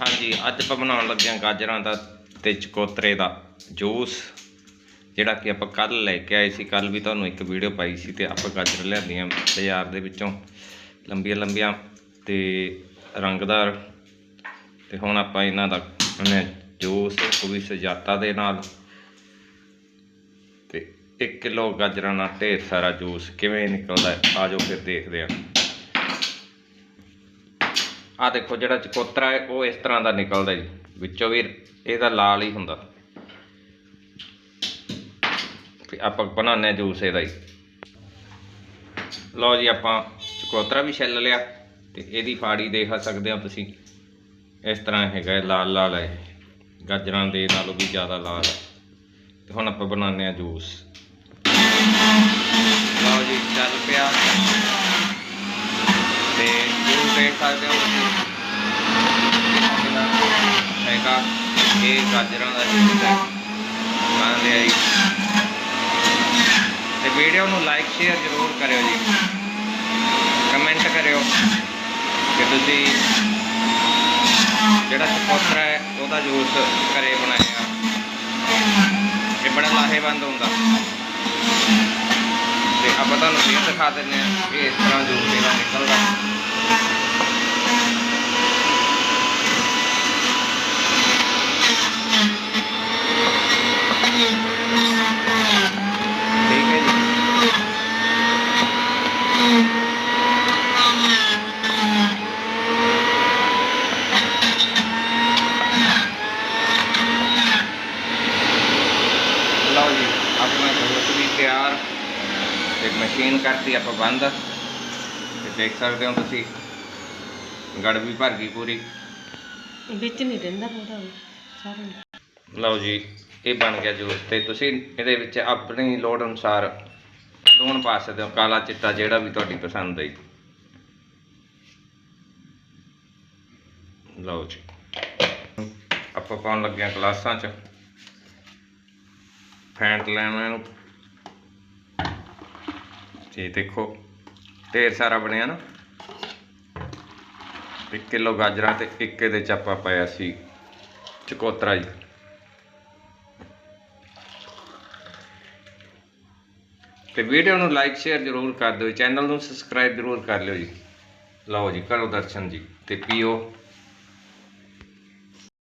ਹਾਂਜੀ, ਅੱਜ ਆਪਾਂ ਬਣਾਉਣ ਲੱਗੇ ਹਾਂ ਗਾਜਰਾਂ ਦਾ ਤੇ ਚਕੋਤਰੇ ਦਾ ਜੂਸ, ਜਿਹੜਾ ਕਿ ਆਪਾਂ ਕੱਲ ਲੈ ਕੇ ਆਏ ਸੀ। ਕੱਲ ਵੀ ਤੁਹਾਨੂੰ ਇੱਕ ਵੀਡੀਓ ਪਾਈ ਸੀ ਤੇ ਆਪਾਂ ਗਾਜਰ ਲਿਆਂਦੀਆਂ ਬਾਜ਼ਾਰ ਦੇ ਵਿੱਚੋਂ, ਲੰਬੀਆਂ ਲੰਬੀਆਂ ਤੇ ਰੰਗਦਾਰ। ਤੇ ਹੁਣ ਆਪਾਂ ਇਹਨਾਂ ਦਾ ਉਹਨੇ ਜੂਸ, ਉਹ ਵੀ ਸਜਾਤਾ ਦੇ ਨਾਲ। ਤੇ 1 ਕਿਲੋ ਗਾਜਰਾਂ ਨਾਲ ਢੇਰ ਸਾਰਾ ਜੂਸ ਕਿਵੇਂ ਨਿਕਲਦਾ ਹੈ ਆਜੋ ਫਿਰ ਦੇਖਦੇ ਹਾਂ। ਆ ਦੇਖੋ ਜਿਹੜਾ ਚਕੋਤਰਾ ਹੈ, ਉਹ ਇਸ ਤਰ੍ਹਾਂ ਦਾ ਨਿਕਲਦਾ ਜੀ, ਵਿੱਚੋਂ ਵੀ ਇਹਦਾ ਲਾਲ ਹੀ ਹੁੰਦਾ। ਤੇ ਆਪਾਂ ਬਣਾਉਂਦੇ ਹਾਂ ਜੂਸ ਇਹਦਾ ਹੀ ਲਓ ਜੀ, ਆਪਾਂ ਚਕੋਤਰਾ ਵੀ ਛਿੱਲ ਲਿਆ, ਤੇ ਇਹਦੀ ਫਾੜੀ ਦੇਖ ਸਕਦੇ ਹੋ ਤੁਸੀਂ। ਇਸ ਤਰ੍ਹਾਂ ਹੈਗਾ ਇਹ, ਲਾਲ ਲਾਲ ਹੈ ਗਾਜਰਾਂ ਦੇ ਨਾਲੋਂ ਵੀ ਜ਼ਿਆਦਾ ਲਾਲ ਹੈ। ਤੇ ਹੁਣ ਆਪਾਂ ਬਣਾਉਂਦੇ ਹਾਂ ਜੂਸ। ਜੂਸ ਦੇਖ ਸਕਦੇ ਹੋ ਤੁਸੀਂ ਹੈਗਾ। ਇਹ ਗਾਜਰਾਂ ਦਾ ਜੂਸ ਹੈ। ਮੰਨ ਲਿਆ ਜੀ ਤੇ ਵੀਡੀਓ ਨੂੰ ਲਾਈਕ ਸ਼ੇਅਰ ਜ਼ਰੂਰ ਕਰਿਓ ਜੀ। ਕਮੈਂਟ ਕਰਿਓ। ਕਿ ਤੁਸੀਂ ਜਿਹੜਾ ਚਕੋਤਰਾ ਹੈ, ਉਹਦਾ ਜੂਸ ਘਰੇ ਬਣਾਇਆ। ਇਹ ਬੜਾ ਲਾਹੇਵੰਦ ਹੁੰਦਾ। ਤੇ ਆਪਾਂ ਤੁਹਾਨੂੰ ਫੇਰ ਦਿਖਾ ਦਿੰਦੇ ਹਾਂ ਕਿ ਇਸ ਤਰ੍ਹਾਂ ਜੂਸ ਇਹਦਾ ਨਿਕਲਦਾ ਠੀਕ ਹੈ ਜੀ ਲਓ ਜੀ ਆਪਣਾ ਜੂਸ ਵੀ ਤਿਆਰ ਤੇ ਮਸ਼ੀਨ ਕਰਤੀ ਆਪਾਂ ਬੰਦ। ਤੇ ਦੇਖ ਸਕਦੇ ਹੋ ਤੁਸੀਂ ਗੜ ਵੀ ਭਰ ਗਈ ਪੂਰੀ। ਵਿੱਚ ਨਹੀਂ ਰਹਿੰਦਾ ਥੋੜਾ ਸਾਰਾ ਲਓ ਜੀ ਇਹ ਬਣ ਗਿਆ ਜੂਸ ਤੇ ਤੁਸੀਂ ਇਹਦੇ ਵਿੱਚ ਆਪਣੀ ਲੋੜ ਅਨੁਸਾਰ ਲੂਣ ਪਾ ਸਕਦੇ ਹੋ ਕਾਲਾ ਚਿੱਟਾ ਜਿਹੜਾ ਵੀ ਤੁਹਾਡੀ ਪਸੰਦ ਹੈ। ਲਓ ਜੀ। ਆਪਾਂ ਪਾਉਣ ਲੱਗੇ ਹਾਂ ਗਲਾਸਾਂ 'ਚ। ਫੈਂਟ ਲੈਣਾ ਇਹਨੂੰ। ਤੇ ਦੇਖੋ, ਢੇਰ ਸਾਰਾ ਬਣਿਆ ਨਾ। 1 ਕਿਲੋ ਗਾਜਰਾਂ ਤੇ ਇੱਕ ਦੇ ਚ ਆਪਾਂ ਪਾਇਆ ਸੀ ਚਕੋਤਰਾ ਜੀ। ਤੇ ਵੀਡੀਓ ਨੂੰ ਲਾਈਕ ਸ਼ੇਅਰ ਜ਼ਰੂਰ ਕਰ ਦਿਓ। ਚੈਨਲ ਨੂੰ ਸਬਸਕ੍ਰਾਈਬ ਜ਼ਰੂਰ ਕਰ ਲਿਓ ਜੀ। ਲਓ ਜੀ, ਕਰੋ ਦਰਸ਼ਨ ਜੀ। ਤੇ ਪੀਓ।